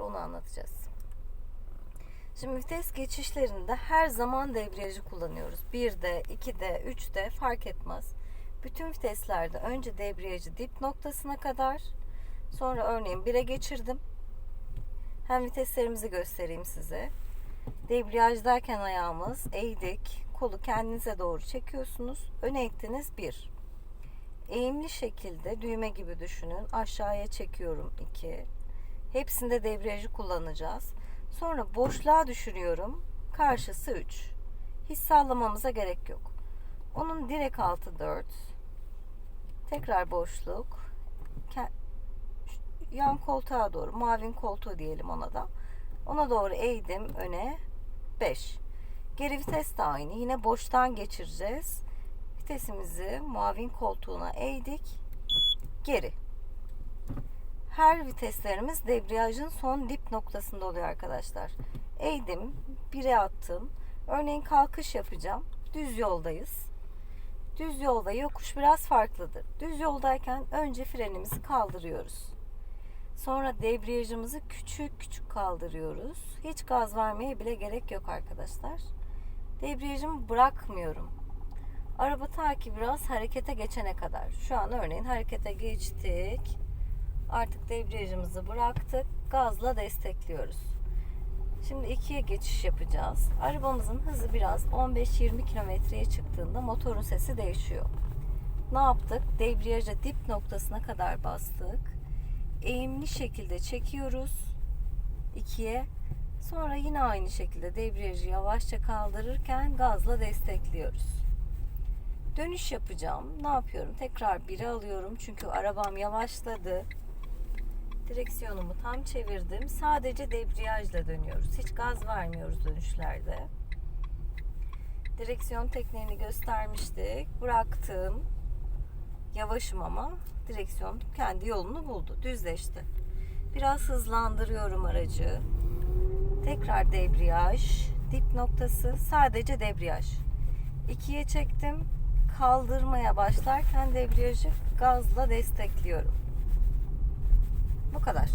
onu anlatacağız. Şimdi vites geçişlerinde her zaman debriyajı kullanıyoruz. 1'de, 2'de, 3'de fark etmez. Bütün viteslerde önce debriyajı dip noktasına kadar sonra örneğin 1'e geçirdim. Hem viteslerimizi göstereyim size. Debriyajdayken ayağımız eğdik. Kolu kendinize doğru çekiyorsunuz. Öne ittiniz 1. Eğimli şekilde düğme gibi düşünün. Aşağıya çekiyorum 2. Hepsinde debriyajı kullanacağız. Sonra boşluğa düşürüyorum. Karşısı 3. Hiç sallamamıza gerek yok. Onun direkt altı 4. Tekrar boşluk. Yan koltuğa doğru, mavin koltuğu diyelim ona da. Ona doğru eğdim öne 5. Geri vites de aynı. Yine boştan geçireceğiz. Vitesimizi mavin koltuğuna eğdik. Geri. Her viteslerimiz debriyajın son dip noktasında oluyor arkadaşlar. Eğdim, bire attım. Örneğin kalkış yapacağım. Düz yoldayız. Düz yol ve yokuş biraz farklıdır. Düz yoldayken önce frenimizi kaldırıyoruz. Sonra debriyajımızı küçük küçük kaldırıyoruz. Hiç gaz vermeye bile gerek yok arkadaşlar. Debriyajımı bırakmıyorum. Araba ta ki biraz harekete geçene kadar. Şu an örneğin harekete geçtik. Artık debriyajımızı bıraktık. Gazla destekliyoruz. Şimdi ikiye geçiş yapacağız. Arabamızın hızı biraz 15-20 kilometreye çıktığında motorun sesi değişiyor. Ne yaptık? Debriyaja dip noktasına kadar bastık. Eğimli şekilde çekiyoruz. ikiye. Sonra yine aynı şekilde debriyajı yavaşça kaldırırken gazla destekliyoruz. Dönüş yapacağım. Ne yapıyorum? Tekrar 1'e alıyorum. Çünkü arabam yavaşladı. Direksiyonumu tam çevirdim. Sadece debriyajla dönüyoruz. Hiç gaz vermiyoruz dönüşlerde. Direksiyon tekniğini göstermiştik. Bıraktım. Yavaşım ama direksiyon kendi yolunu buldu. Düzleşti. Biraz hızlandırıyorum aracı. Tekrar debriyaj. Dip noktası sadece debriyaj. İkiye çektim. Kaldırmaya başlarken debriyajı gazla destekliyorum. Bu kadar.